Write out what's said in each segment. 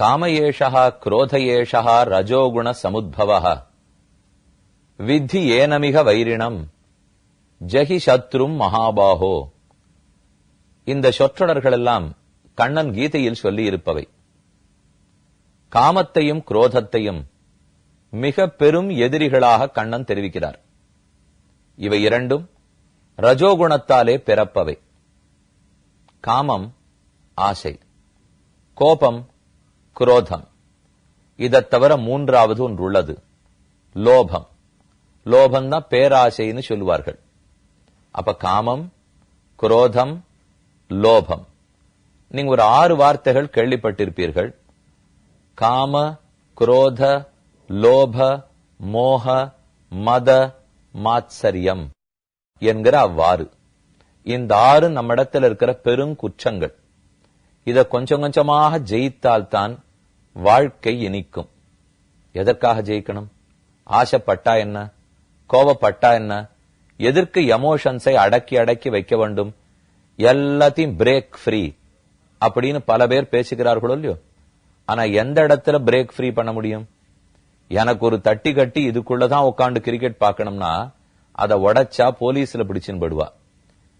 காமயேஷா குரோதயேஷா ரஜோகுண சமுதவ வித்தி ஏனமிக வைரிணம் ஜஹி சத்ரும் மகாபாஹோ இந்த சொற்றொடர்கள் எல்லாம் கண்ணன் கீதையில் சொல்லி இருப்பவை காமத்தையும் குரோதத்தையும் மிக பெரும் எதிரிகளாக கண்ணன் தெரிவிக்கிறார். இவை இரண்டும் ரஜோகுணத்தாலே பிறப்பவை. காமம் ஆசை. கோபம் குரோதம். இதை தவிர மூன்றாவது ஒன்று உள்ளது லோபம். தான் பேராசைன்னு சொல்லுவார்கள். அப்ப காமம் குரோதம் லோபம். நீங்க ஒரு ஆறு வார்த்தைகள் கேள்விப்பட்டிருப்பீர்கள். காம குரோத லோப மோக மத மாத்சரியம் என்கிற அவ்வாறு. இந்த ஆறு நம்மிடத்தில் இருக்கிற பெருங்குற்றங்கள் இதை கொஞ்சம் கொஞ்சமாக ஜெயித்தால்தான் வாழ்க்கை இனிக்கும். எதற்காக ஜெயிக்கணும்? ஆசைப்பட்டா என்ன? கோவப்பட்டா என்ன? எதற்கு எமோஷன்ஸை அடக்கி அடக்கி வைக்க வேண்டும்? எல்லாத்தையும் பிரேக் ஃப்ரீ அப்படின்னு பல பேர் பேசுகிறார்களோ இல்லையோ? ஆனா எந்த இடத்துல பிரேக் ஃப்ரீ பண்ண முடியும்? எனக்கு ஒரு தட்டி கட்டி இதுக்குள்ளதான் உட்காந்து கிரிக்கெட் பார்க்கணும்னா அதை உடைச்சா போலீஸ்ல பிடிச்சின்னு படுவா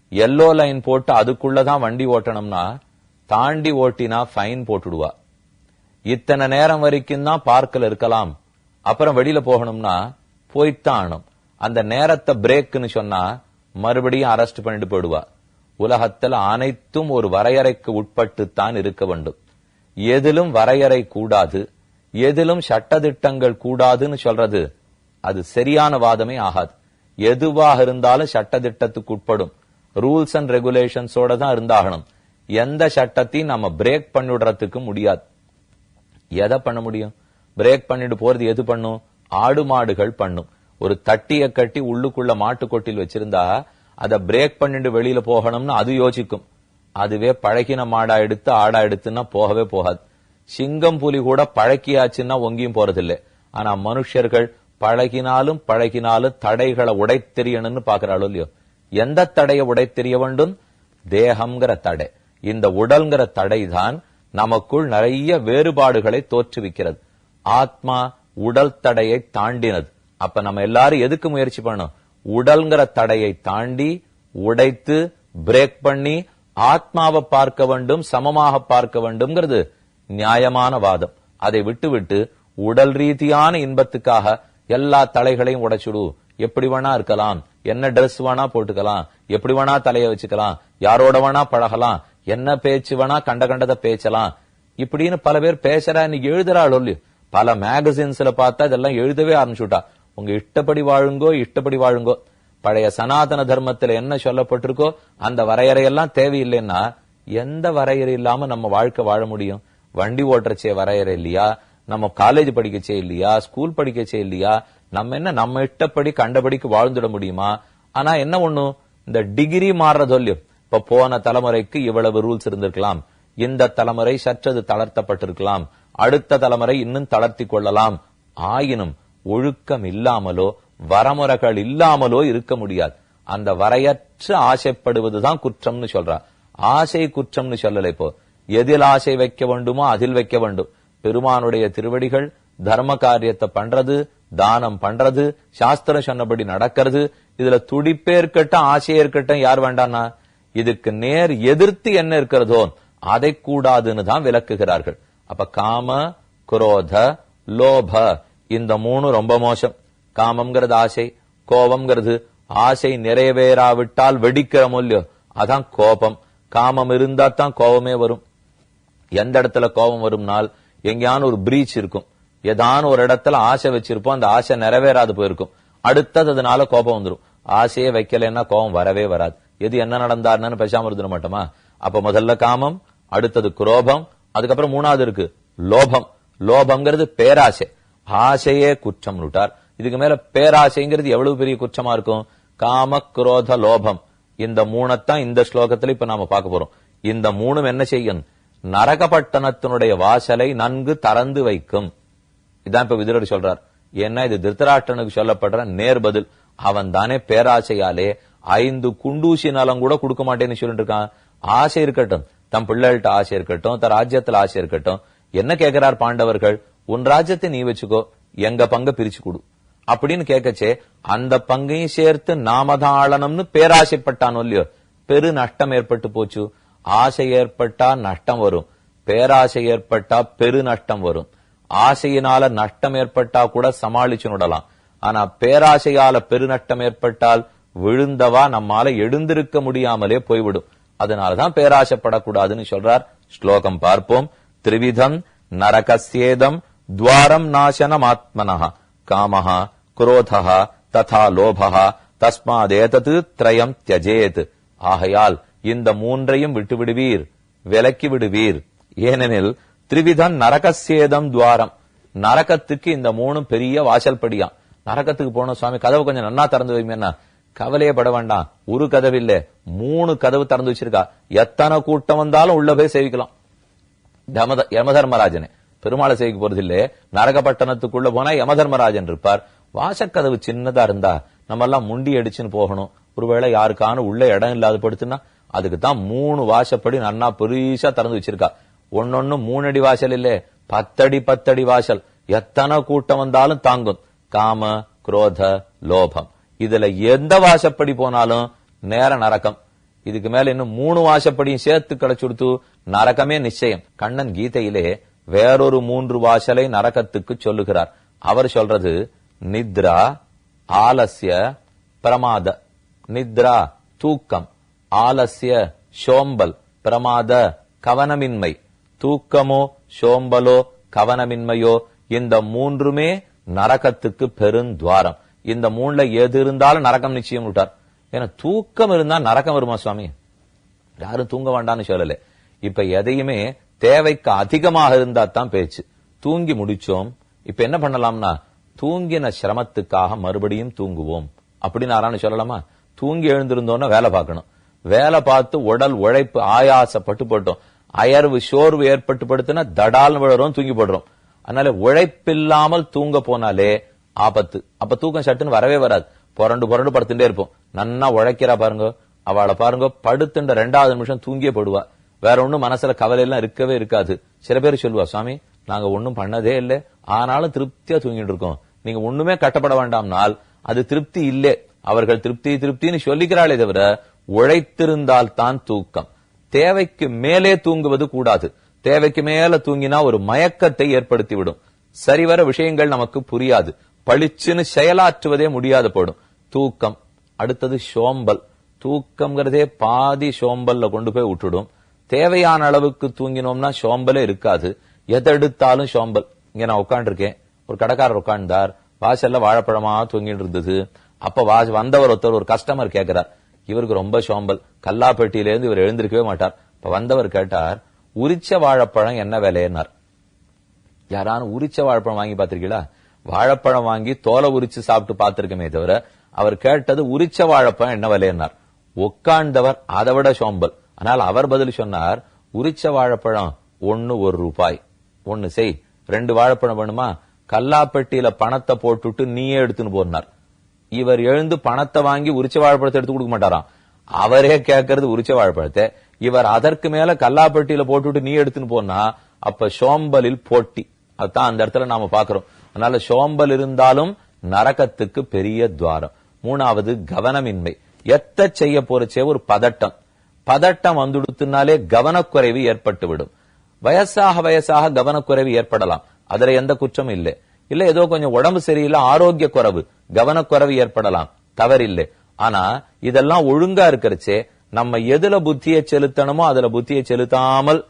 எல்லோ லைன் போட்டு அதுக்குள்ளதான் வண்டி ஓட்டணும்னா தாண்டி ஓட்டினா ஃபைன் போட்டுடுவா. இத்தனை நேரம் வரைக்கும் தான் பார்க்கல இருக்கலாம். அப்புறம் வெளியில போகணும்னா போய்த்தான் ஆகணும். அந்த நேரத்தை பிரேக்னு சொன்னா மறுபடியும் அரெஸ்ட் பண்ணிட்டு போயிடுவா. உலகத்துல அனைத்தும் ஒரு வரையறைக்கு உட்பட்டுத்தான் இருக்க வேண்டும். எதிலும் வரையறை கூடாது. எதிலும் சட்டத்திட்டங்கள் கூடாதுன்னு சொல்றது அது சரியான வாதமே ஆகாது. எதுவாக இருந்தாலும் சட்டத்திட்டத்துக்கு உட்படும். ரூல்ஸ் அண்ட் ரெகுலேஷன்ஸோட தான் இருந்தாகணும். எந்த சட்டத்தையும் நம்ம பிரேக் பண்ணிவிடுறதுக்கு முடியாது. எதை பண்ண முடியும்? பிரேக் பண்ணிட்டு போறது எது பண்ணும்? ஆடு மாடுகள் பண்ணும். ஒரு தட்டிய கட்டி உள்ளுக்குள்ள மாட்டு கொட்டில் வச்சிருந்தா அதை பிரேக் பண்ணிட்டு வெளியில போகணும்னு அது யோசிக்கும். அதுவே பழகின மாடா எடுத்து ஆடா எடுத்துன்னா போகவே போகாது. சிங்கம் புலி கூட பழக்கியாச்சுன்னா ஒங்கியும் போறதில்லை. ஆனா மனுஷர்கள் பழகினாலும் பழகினாலும் தடைகளை உடைத்தெறியணும்னு பாக்குறாளோ இல்லையோ? எந்த தடையை உடைத்தெறிய வேண்டும்? தேகம்ங்கிற தடை. இந்த உடல்ங்கிற தடை தான் நமக்குள் நிறைய வேறுபாடுகளை தோற்றுவிக்கிறது. ஆத்மா உடல் தடையை தாண்டினது. அப்ப நம்ம எல்லாரும் எதுக்கு முயற்சி பண்ணணும்? உடல்ங்கிற தடையை தாண்டி உடைத்து பிரேக் பண்ணி ஆத்மாவை பார்க்க வேண்டும் சமமாக பார்க்க வேண்டும்ங்கிறது நியாயமான வாதம். அதை விட்டுவிட்டு உடல் ரீதியான இன்பத்துக்காக எல்லா தலைகளையும் உடைச்சுடு. எப்படி வேணா இருக்கலாம். என்ன ட்ரெஸ் வேணா போட்டுக்கலாம். எப்படி வேணா தலையை வச்சுக்கலாம். யாரோட வேணா பழகலாம். என்ன பேச்சு வேணா கண்ட கண்டத பேசலாம் இப்படின்னு பல பேர் பேசுறா இன்னைக்கு எழுதுறாள் இல்லையோ பல மேகசின்ஸ்ல பார்த்தா இதெல்லாம் எழுதவே ஆரம்பிச்சுட்டா. உங்க இஷ்டப்படி வாழுங்கோ இஷ்டப்படி வாழுங்கோ. பழைய சனாதன தர்மத்துல என்ன சொல்லப்பட்டிருக்கோ அந்த வரையறையெல்லாம் தேவையில்லைன்னா எந்த வரையறை இல்லாம நம்ம வாழ்க்கை வாழ முடியும்? வண்டி ஓட்டுறச்சே வரையறை இல்லையா? நம்ம காலேஜ் படிக்கச்சே இல்லையா? ஸ்கூல் படிக்கச்சே இல்லையா? நம்ம என்ன நம்ம இஷ்டப்படி கண்டபடிக்கு வாழ்ந்துட முடியுமா? ஆனா என்ன ஒண்ணு? இந்த டிகிரி மாறுறதொல்லியும் இப்ப போன தலைமுறைக்கு இவ்வளவு ரூல்ஸ் இருந்திருக்கலாம். இந்த தலைமுறை சற்றது தளர்த்தப்பட்டிருக்கலாம். அடுத்த தலைமுறை இன்னும் தளர்த்தி கொள்ளலாம். ஆயினும் ஒழுக்கம் இல்லாமலோ வரமுறைகள் இல்லாமலோ இருக்க முடியாது. அந்த வரையற்ற ஆசைப்படுவதுதான் குற்றம்னு சொல்றா. ஆசை குற்றம்னு சொல்லல இப்போ. எதில் ஆசை வைக்க வேண்டுமோ அதில் வைக்க வேண்டும். பெருமானுடைய திருவடிகள் தர்ம காரியத்தை பண்றது தானம் பண்றது சாஸ்திரம் சொன்னபடி நடக்கிறது. இதுல துடிப்பே இருக்கட்டும் ஆசையே இருக்கட்டும் யார் வேண்டானா இதுக்கு நேர் எதிர்த்து என்ன இருக்கிறதோ அதை கூடாதுன்னு தான் விளக்குகிறார்கள். அப்ப காம குரோத லோப இந்த மூணு ரொம்ப மோசம். காமம்ங்கிறது ஆசை கோபம்ங்கிறது ஆசை நிறைவேறாவிட்டால் வெடிக்கிற இல்லையோ அதான் கோபம். காமம் இருந்தா தான் கோபமே வரும். எந்த இடத்துல கோபம் வரும்னால் எங்கேயான ஒரு பிரீச் இருக்கும். ஏதான ஒரு இடத்துல ஆசை வச்சிருப்போம் அந்த ஆசை நிறைவேறாது போயிருக்கும். அடுத்தது அதனால கோபம் வந்துரும். ஆசையே வைக்கலைன்னா கோபம் வரவே வராது. எது என்ன நடந்தாருன்னு பேசாம இருந்துட மாட்டோமா? அப்ப முதல்ல காமம் அடுத்தது குரோபம் அதுக்கப்புறம் மூணாவது இருக்கு லோபம். லோபம்ங்கிறது பேராசை. ஆசையே குற்றம் விட்டார் இதுக்கு மேல பேராசைங்கிறது எவ்வளவு பெரிய குற்றமா இருக்கும்? காம குரோத லோபம். இந்த மூணத்தான் இந்த ஸ்லோகத்துல இப்ப நாம பார்க்க போறோம். இந்த மூணும் என்ன செய்யும்? நரகப்பட்டணத்தினுடைய வாசலை நன்கு திறந்து வைக்கும். இதான் இப்ப விதிரர் சொல்றார். ஏன்னா இது திருத்தராட்டனுக்கு சொல்லப்படுற நேர் பதில். அவன் தானே பேராசையாலே ஐந்து குண்டூசி நலம் கூட கொடுக்க மாட்டேன்னு சொல்லிட்டு இருக்கான் ஆசை இருக்கட்டும். தம் பிள்ளைகள்ட்ட ஆசை இருக்கட்டும். தன் ராஜ்யத்துல ஆசை இருக்கட்டும். என்ன கேட்கிறார் பாண்டவர்கள்? உன் ராஜ்யத்தை நீ வச்சுக்கோ. எங்க பங்க பிரிச்சு கொடு. அப்படின்னு கேட்கச்சே அந்த பங்கையும் சேர்த்து நாமதாளனம்னு பேராசைப்பட்டானோ இல்லையோ? பெரு நஷ்டம் ஏற்பட்டு போச்சு. ஆசை ஏற்பட்டா நஷ்டம் வரும். பேராசை ஏற்பட்டா பெரு நஷ்டம் வரும். ஆசையினால நஷ்டம் ஏற்பட்டா கூட சமாளிச்சு விடலாம். ஆனா பேராசையால பெருநஷ்டம் ஏற்பட்டால் விழுந்தவா நம்மால எழுந்திருக்க முடியாமலே போய்விடும். அதனாலதான் பேராசைப்படக்கூடாதுன்னு சொல்றார். ஸ்லோகம் பார்ப்போம். திரிவிதம் நரகசேதம் துவாரம் நாசனம் ஆத்மனா காமஹா குரோதா ததா லோபஹ. தஸ்மாதேதது திரயம் தியஜேத். ஆகையால் இந்த மூன்றையும் விட்டு விடுவீர் விலக்கி விடுவீர். ஏனெனில் திரிவிதம் நரகசேதம் துவாரம். நரகத்துக்கு இந்த மூணும் பெரிய வாசல் படியாம் நரகத்துக்கு போன சுவாமி கதவு கொஞ்சம் நன்னா திறந்து வைமேன்னா கவலையே பட வேண்டாம். ஒரு கதவு இல்ல. மூணு கதவு திறந்து வச்சிருக்கா. எத்தனை கூட்டம் வந்தாலும் உள்ள போய் சேவிக்கலாம். யமத யமதர்மராஜனே. பெருமாளை சேவிக்க போறது இல்ல. நரகப்பட்டணத்துக்குள்ள போனா யமதர்மராஜன் இருப்பார். வாசக்கதவு சின்னதா இருந்தா நம்ம எல்லாம் முண்டி அடிச்சுன்னு போகணும். ஒருவேளை யாருக்கான உள்ள இடம் இல்லாத படுத்துனா அதுக்கு தான் மூணு வாசப்படி நன்னா பெருசா திறந்து வச்சிருக்கா. ஒன்னொன்னு மூணடி வாசல் இல்ல. பத்தடி பத்தடி வாசல். எத்தனை கூட்டம் வந்தாலும் தாங்கும். காம குரோத லோபம். இதுல எந்த வாசப்படி போனாலும் நேர நரக்கம் இதுக்கு மேல இன்னும் மூணு வாசப்படியும் சேர்த்து கிடைச்சுடுத்து நரகமே நிச்சயம். கண்ணன் கீதையிலே வேறொரு மூன்று வாசலை நரகத்துக்கு சொல்லுகிறார். அவர் சொல்றது நித்ரா ஆலசிய பிரமாத. நித்ரா தூக்கம். ஆலசிய சோம்பல். பிரமாத கவனமின்மை. தூக்கமோ சோம்பலோ கவனமின்மையோ இந்த மூன்றுமே நரகத்துக்கு பெருந்துவாரம். இந்த மூணுல எது இருந்தாலும் நரக்கம் நிச்சயம் விட்டார். ஏன்னா தூக்கம் இருந்தா நரக்கம் வருமா சுவாமி? யாரும் தூங்க வேண்டாம்னு சொல்லல. இப்ப எதையுமே தேவைக்கு அதிகமாக இருந்தா தான் பேச்சு. தூங்கி முடிச்சோம். இப்ப என்ன பண்ணலாம்னா தூங்கின சிரமத்துக்காக மறுபடியும் தூங்குவோம். அப்படின்னு யாரானு சொல்லலாமா? தூங்கி எழுந்திருந்தோம்னா வேலை பார்க்கணும். வேலை பார்த்து உடல் உழைப்பு ஆயாசப்பட்டு போட்டோம். அயர்வு சோர்வு ஏற்பட்டு படுத்துனா தடால் விழறோம் தூங்கி போடுறோம். அதனால உழைப்பில்லாமல் தூங்க போனாலே ஆபத்து. அப்ப தூக்கம் சட்டுன்னு வரவே வராது. புரண்டு புரண்டு படுத்துட்டே இருப்போம். நன்னா உழைக்கிறா பாருங்க. அவளை பாருங்க படுத்துன்ற ரெண்டாவது நிமிஷம் தூங்கியே போடுவா. வேற ஒண்ணும் மனசுல கவலை எல்லாம் இருக்கவே இருக்காது. சில பேர் சொல்லுவா சுவாமி நாங்க ஒண்ணும் பண்ணதே இல்லை. ஆனாலும் திருப்தியா தூங்கிட்டு இருக்கோம். நீங்க ஒண்ணுமே கட்டப்பட வேண்டாம்னால் அது திருப்தி இல்லே. அவர்கள் திருப்தி திருப்தின்னு சொல்லிக்கிறாளே தவிர உழைத்திருந்தால் தான் தூக்கம். தேவைக்கு மேலே தூங்குவது கூடாது. தேவைக்கு மேல தூங்கினா ஒரு மயக்கத்தை ஏற்படுத்தி விடும் சரிவர விஷயங்கள் நமக்கு புரியாது. பளிச்சுன்னு செயலாற்றுவதே முடியாது போடும். தூக்கம். அடுத்தது சோம்பல். தூக்கம்ங்கிறதே பாதி சோம்பல்ல கொண்டு போய் விட்டுடும். தேவையான அளவுக்கு தூங்கினோம்னா சோம்பலே இருக்காது. எதை எடுத்தாலும் சோம்பல். இங்க நான் உட்காண்டிருக்கேன் ஒரு கடைக்காரர் உட்கார்ந்தார். வாசல்ல வாழைப்பழமா தூங்கிட்டு இருந்தது. அப்ப வாச வந்தவர் ஒருத்தர் ஒரு கஸ்டமர் கேட்கிறார் இவருக்கு ரொம்ப சோம்பல். கல்லாப்பட்டியிலேருந்து இவர் எழுந்திருக்கவே மாட்டார். இப்ப வந்தவர் கேட்டார் உரிச்ச வாழைப்பழம் என்ன விலைன்னார்? யாரானும் உரிச்ச வாழைப்பழம் வாங்கி பாத்திருக்கீங்களா வாழைப்பழம் வாங்கி தோலை உரிச்சு சாப்பிட்டு பார்த்திருக்கமே தவிர அவர் கேட்டது உரிச்ச வாழைப்பழம் என்ன விலையினார் உட்கார்ந்தவர் அதை விட சோம்பல். ஆனால் அவர் பதில் சொன்னார் உரிச்ச வாழைப்பழம் ஒன்னு ஒரு ரூபாய். ஒன்னு செய் ரெண்டு வாழைப்பழம் வேணுமா? கல்லாப்பெட்டியில பணத்தை போட்டுட்டு நீயே எடுத்துன்னு போனார். இவர் எழுந்து பணத்தை வாங்கி உரிச்ச வாழைப்பழத்தை எடுத்து கொடுக்க மாட்டாராம். அவரே கேட்கறது உரிச்ச வாழைப்பழத்தை. இவர் அதற்கு மேல கல்லாப்பெட்டியில போட்டுட்டு நீ எடுத்துன்னு போனா அப்ப சோம்பலில் போட்டி. அதுதான் அந்த இடத்துல நாம பாக்குறோம் அதனால சோம்பல் இருந்தாலும் நரகத்துக்கு பெரிய துவாரம். மூணாவது கவனமின்மை. எத்த செய்ய போறச்சே ஒரு பதட்டம். பதட்டம் வந்துடுத்துனாலே கவனக்குறைவு ஏற்பட்டு விடும் வயசாக வயசாக கவனக்குறைவு ஏற்படலாம். அதுல எந்த குற்றமும் இல்லை. இல்ல ஏதோ கொஞ்சம் உடம்பு சரியில்லை ஆரோக்கிய குறைவு கவனக்குறைவு ஏற்படலாம். தவறில்லை. ஆனா இதெல்லாம் ஒழுங்கா இருக்கிறச்சே நம்ம எதுல புத்தியை செலுத்தணுமோ அதுல புத்தியை செலுத்தாமல்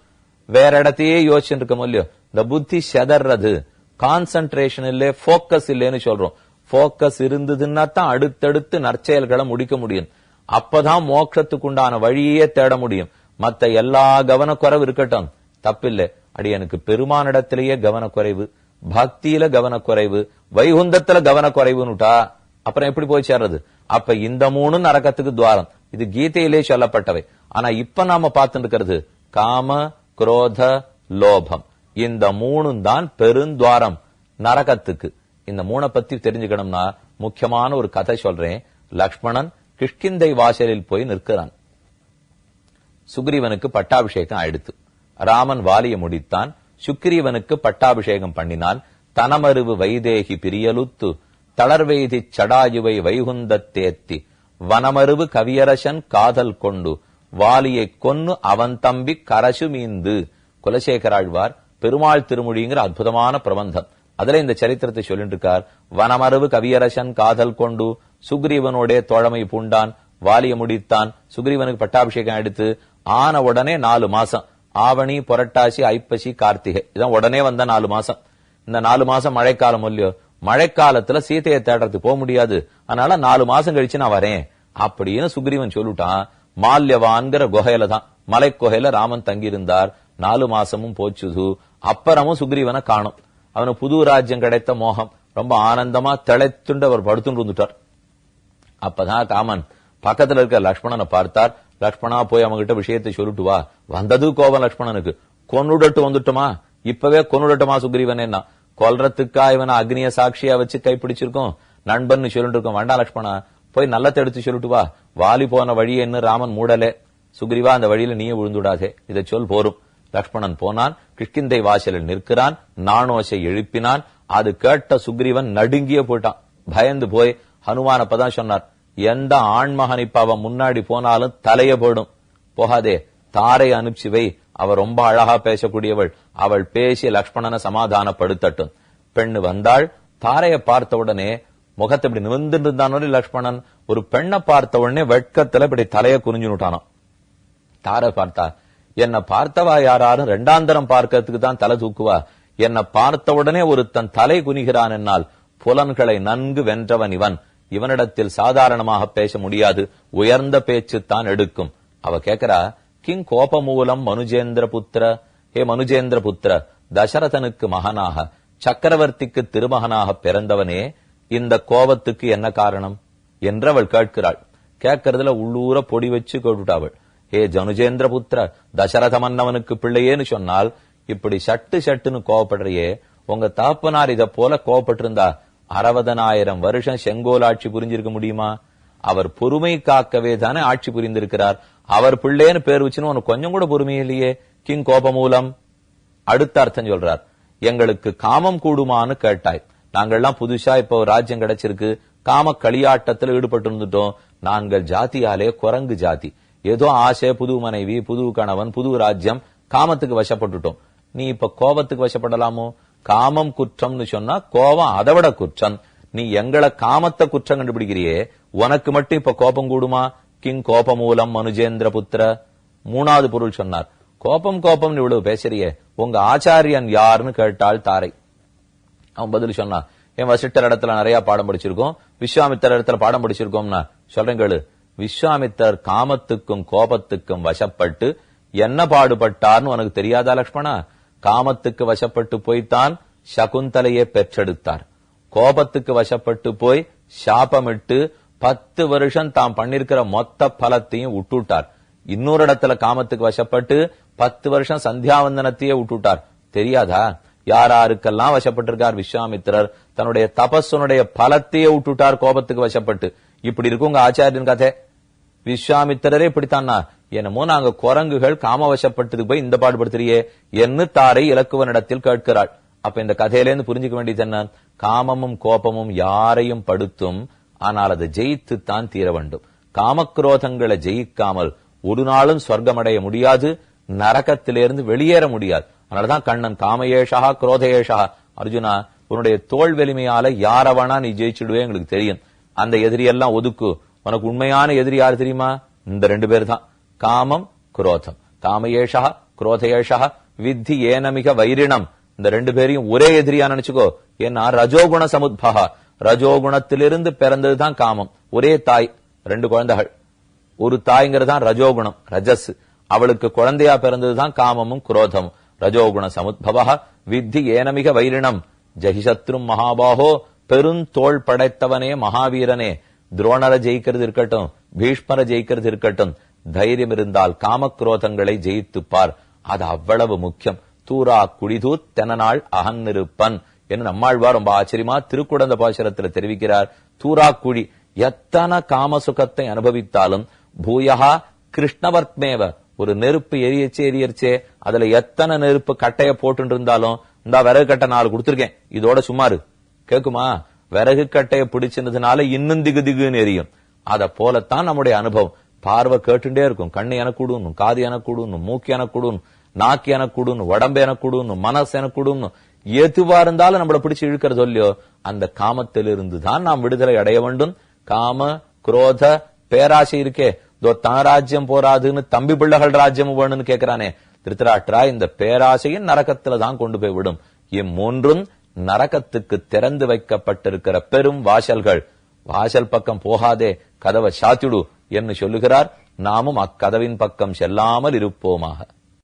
வேற இடத்தையே யோசிச்சுட்டு இருக்கோம் இல்லையோ? இந்த புத்தி செதறது கான்சென்ட்ரேஷன் இல்ல போக்கஸ் இல்லைன்னு சொல்றோம். போக்கஸ் இருந்ததுன்னா தான் அடுத்தடுத்து நற்செயல்களை முடிக்க முடியும். அப்பதான் மோட்சத்துக்குண்டான வழியே தேட முடியும். மத்த எல்லா கவனக்குறைவு இருக்கட்டும். தப்பில்லை. அடி எனக்கு பெருமானிடத்திலேயே கவனக்குறைவு பக்தியில கவனக்குறைவு வைகுந்தத்துல கவனக்குறைவுன்னுட்டா அப்புறம் எப்படி போய் சேர்றது? அப்ப இந்த மூணு நரக்கத்துக்கு துவாரம். இது கீதையிலே சொல்லப்பட்டவை. ஆனா இப்ப நாம பார்த்துட்டு இருக்கிறது காம குரோத லோபம். இந்த மூணும் தான் பெருந்துவாரம் நரகத்துக்கு. இந்த மூணை பத்தி தெரிஞ்சுக்கணும்னா முக்கியமான ஒரு கதை சொல்றேன். லக்ஷ்மணன் கிஷ்கிந்தை வாசலில் போய் நிற்கிறான். சுக்ரீவனுக்கு பட்டாபிஷேகம் ஆயிடுத்து. ராமன் வாலிய முடித்தான். சுக்ரீவனுக்கு பட்டாபிஷேகம் பண்ணினான். தனமருவு வைதேகி பிரியலுத்து தளர்வெய்தி சடாயுவை வைகுந்தத்தேத்தி வனமருவு கவியரசன் காதல் கொண்டு வாலியை கொன்னு அவன் தம்பி கரசு மீந்து. குலசேகராழ்வார் பெருமாள் திருமொழிங்கிற அற்புதமான பிரபந்தம். அதுல இந்த சரித்திரத்தை சொல்லிட்டு இருக்கார் வனமரவு கவியரசன் காதல் கொண்டு சுக்ரீவனோட தோழமை பூண்டான் வாலிய முடித்தான். சுக்ரீவனுக்கு பட்டாபிஷேகம் எடுத்து ஆன உடனே நாலு மாசம். ஆவணி புரட்டாசி ஐப்பசி கார்த்திகை. இதான் உடனே வந்த நாலு மாசம். இந்த நாலு மாசம் மழைக்காலம் இல்லையோ? மழைக்காலத்துல சீதையை தேடுறதுக்கு போக முடியாது. அதனால நாலு மாசம் கழிச்சு நான் வரேன். அப்படின்னு சுக்ரீவன் சொல்லிட்டான். மால்யவான்கிற குகையில தான். மலை குகையில ராமன் தங்கியிருந்தார். நாலு மாசமும் போச்சுது. அப்புறமும் சுக்ரீவனை காணும். அவனுக்கு புது ராஜ்யம் கிடைத்த மோகம். ரொம்ப ஆனந்தமா திளைத்துண்டு அவர் படுத்துட்டு இருந்துட்டார் அப்பதான் காமன் பக்கத்துல இருக்க லக்ஷ்மணனை பார்த்தார். லக்ஷ்மணா போய் அவங்கிட்ட விஷயத்தை சொல்லிட்டு வா. வந்தது கோபம் லக்ஷ்மணனுக்கு. கொன்னுடட்டு வந்துட்டுமா? இப்பவே கொன்னுடட்டுமா சுக்ரீவன் என்ன? கொல்றதுக்கா இவனை அக்னிய சாட்சியா வச்சு கைப்பிடிச்சிருக்கோம்? நண்பன் சொல்லிட்டு இருக்கோம். வண்டா லக்ஷ்மணா போய் நல்லத்தை எடுத்து சொல்லிட்டு வா. வாலி போன வழி என்ன ராமன் மூடலே. சுக்ரீவா அந்த வழியில நீயே விழுந்துடாதே. இதை சொல் போரும். லக்ஷ்மணன் போனான் கிஷ்கிந்தை வாசலில் நிற்கிறான் நாணோசை எழுப்பினான் அது கேட்ட சுக்ரீவன் நடுங்கிய போயிட்டான். பயந்து போய் ஹனுமான் அப்பதான் சொன்னார் எந்த ஆண்மகன் இப்ப அவன் முன்னாடி போனாலும் தலைய போடும். போகாதே தாரை அனுப்பிச்சு வை அவ ரொம்ப அழகா பேசக்கூடியவள். அவள் பேசி லக்ஷ்மணனை சமாதானப்படுத்தட்டும். பெண்ணு வந்தாள் தாரைய பார்த்த உடனே முகத்தை இப்படி நிமிர்ந்து இருந்தானோ லக்ஷ்மணன். ஒரு பெண்ணை பார்த்த உடனே வெட்கத்துல இப்படி தலைய குறிஞ்சுட்டானான் தாரை பார்த்தா என்ன பார்த்தவா யாராரும் ரெண்டாந்தரம் பார்க்கறதுக்கு தான் தலை தூக்குவா? என்ன பார்த்த உடனே தன் தலை குனிகிறான் என்னால். புலன்களை நன்கு வென்றவன் இவன். இவனிடத்தில் சாதாரணமாக பேச முடியாது. உயர்ந்த பேச்சு தான் எடுக்கும். அவ கேக்குறா கிங் கோபமூலம் மனுஜேந்திர புத்திர ஹே மனுஜேந்திர புத்திர தசரதனுக்கு மகனாக சக்கரவர்த்திக்கு திருமகனாக பிறந்தவனே இந்த கோபத்துக்கு என்ன காரணம்? என்று அவள் கேட்கிறாள். கேட்கறதுல உள்ளூர பொடி வச்சு கேட்டுட்டாவள். ஹே ஜனுஜேந்திர புத்திர தசரத மன்னவனுக்கு பிள்ளையேன்னு சொன்னால் இப்படி சட்டு சட்டுன்னு கோவப்படுறியே உங்க தாப்பனார் இத போல கோவப்பட்டிருந்தா அறுபதனாயிரம் வருஷம் செங்கோல் ஆட்சி புரிஞ்சிருக்க முடியுமா? அவர் பொறுமை காக்கவே தானே ஆட்சி புரிந்திருக்கிறார். அவர் பிள்ளைன்னு பேர் வச்சுன்னு உனக்கு கொஞ்சம் கூட பொறுமை இல்லையே கிங் கோபமூலம்? அடுத்த அர்த்தம் சொல்றார். எங்களுக்கு காமம் கூடுமான்னு கேட்டாய். நாங்கள்லாம் புதுசா இப்போ ராஜ்யம் கிடைச்சிருக்கு. காம களியாட்டத்தில் ஈடுபட்டு இருந்துட்டோம் நாங்கள் ஜாதியாலே குரங்கு ஜாதி. ஏதோ ஆசை புது மனைவி புது கணவன் புது ராஜ்யம் காமத்துக்கு வசப்பட்டுட்டோம். நீ இப்ப கோபத்துக்கு வசப்படலாமோ? காமம் குற்றம்னு சொன்னா கோபம் அதை விட குற்றம். நீ எங்களை காமத்தை குற்றம் கண்டுபிடிக்கிறியே உனக்கு மட்டும் இப்ப கோபம் கூடுமா? கிங் கோபமூலம் மனுஜேந்திர புத்திர மூணாவது பொருள் சொன்னார். கோபம் கோபம் இவ்வளவு பேசுறியே உங்க ஆச்சாரியன் யாருன்னு கேட்டாள் தாரை. அவன் பதில் சொன்னான். என் வசிட்டர் இடத்துல நிறைய பாடம் படிச்சிருக்கோம். விஸ்வாமித்தர் இடத்துல பாடம் படிச்சிருக்கோம்னா சொல்றேன் கேளு. விஸ்வாமித்தர் காமத்துக்கும் கோபத்துக்கும் வசப்பட்டு என்ன பாடுபட்டார்னு உனக்கு தெரியாதா லக்ஷ்மணா? காமத்துக்கு வசப்பட்டு போய்தான் சகுந்தலையை பெற்றெடுத்தார். கோபத்துக்கு வசப்பட்டு போய் சாபமிட்டு பத்து வருஷம் தாம் பண்ணிருக்கிற மொத்த பலத்தையும் விட்டுட்டார் இன்னொரு இடத்துல காமத்துக்கு வசப்பட்டு பத்து வருஷம் சந்தியாவந்தனத்தையே விட்டுட்டார் தெரியாதா? யார் யாருக்கெல்லாம் வசப்பட்டிருக்கார் விஸ்வாமித்திரர்? தன்னுடைய தபஸ்வனுடைய பலத்தையே விட்டுட்டார் கோபத்துக்கு வசப்பட்டு. இப்படி இருக்கும் உங்க ஆச்சாரியன் கதை. விஸ்வாமித்திரரே இப்படித்தானா என்னமோ நாங்க குரங்குகள் காமவசப்பட்டது போய் இந்த பாடுபடுத்துறியே என்ன தாரை இலக்குவனிடத்தில் கேட்கிறாள். அப்ப இந்த கதையிலேருந்து புரிஞ்சுக்க வேண்டியது என்ன? காமமும் கோபமும் யாரையும் படுத்தும் ஆனால் அதை ஜெயித்து தான் தீர வேண்டும். காமக்ரோதங்களை ஜெயிக்காமல் ஒரு நாளும் சொர்க்கமடைய முடியாது நரகத்திலிருந்து வெளியேற முடியாது. அதனாலதான் கண்ணன் காமயேஷா குரோதயேஷா அர்ஜுனா உன்னுடைய தோல் வலிமையால யாரவனா நீ ஜெயிச்சுடுவே எங்களுக்கு தெரியும். அந்த எதிரியெல்லாம் ஒதுக்கு. உனக்கு உண்மையான எதிரி யார் தெரியுமா? இந்த ரெண்டு பேர் தான். காமம் குரோதம். காமயேஷா குரோதயேஷா வித்தி ஏனமிக வைரிணம். இந்த ரெண்டு பேரையும் ஒரே எதிரியா நினைச்சுக்கோ. ஏன்னா ரஜோகுண சமுத்பகா. ரஜோகுணத்திலிருந்து பிறந்ததுதான் காமம். ஒரே தாய் ரெண்டு குழந்தைகள். ஒரு தாய்ங்கிறதான் ரஜோகுணம் ரஜஸ். அவளுக்கு குழந்தையா பிறந்ததுதான் காமமும் குரோதமும். ரஜோகுண சமுத்பவா வித்தி ஏனமிக வைரிணம். ஜெகிசத்ரும் மகாபாகோ பெருந்தோள் படைத்தவனே மகாவீரனே. துரோணரை ஜெயிக்கிறது இருக்கட்டும் பீஷ்மரை ஜெயிக்கிறது இருக்கட்டும் தைரியம் இருந்தால் காமக்ரோதங்களை ஜெயித்துப்பார். அது அவ்வளவு முக்கியம். தூரா குடிதூ தெனநாள் அகன்னிருப்பன் என்று நம்மாழ்வார் ரொம்ப ஆச்சரியமா திருக்குடந்த பாசுரத்துல தெரிவிக்கிறார். தூரா குழி எத்தனை காம சுகத்தை அனுபவித்தாலும் பூயகா கிருஷ்ணவர்த்மேவ. ஒரு நெருப்பு எரியச்சே எரியச்சே அதுல எத்தனை நெருப்பு கட்டைய போட்டு இருந்தாலும் இந்த விறகு கட்டை நாலு கொடுத்துருக்கேன். இதோட சுமாரு கேக்குமா? விறகு கட்டைய பிடிச்சிருந்ததுனால இன்னும் திகு திகுன்னு எரியும். அத போலத்தான் நம்முடைய அனுபவம். பார்வை கேட்டுட்டே இருக்கும். கண்ணு எனக்கூடும் காது எனக்கூடும் மூக்கு எனக்கூடும் நாக்கு எனக்கூடும் உடம்பு எனக்கூடும் மனசு எனக்கூடும் எதுவா இருந்தாலும் நம்மள பிடிச்சு இழுக்கிற சொல்லியோ அந்த காமத்திலிருந்து தான் நாம் விடுதலை அடைய வேண்டும். காம குரோத பேராசை இருக்கே. இதோ தான் ராஜ்யம் போராதுன்னு தம்பி பிள்ளைகள் ராஜ்யம் வேணும்னு கேக்குறானே. திருத்தராட்டரா இந்த பேராசையின் நரக்கத்துல தான் கொண்டு போய் விடும். இம்மூன்றும் நரகத்துக்கு திறந்து வைக்கப்பட்டிருக்கிற பெரும் வாசல்கள். வாசல் பக்கம் போகாதே கதவை சாத்திடு என்று சொல்லுகிறார். நாமும் அக்கதவின் பக்கம் செல்லாமல் இருப்போமாக.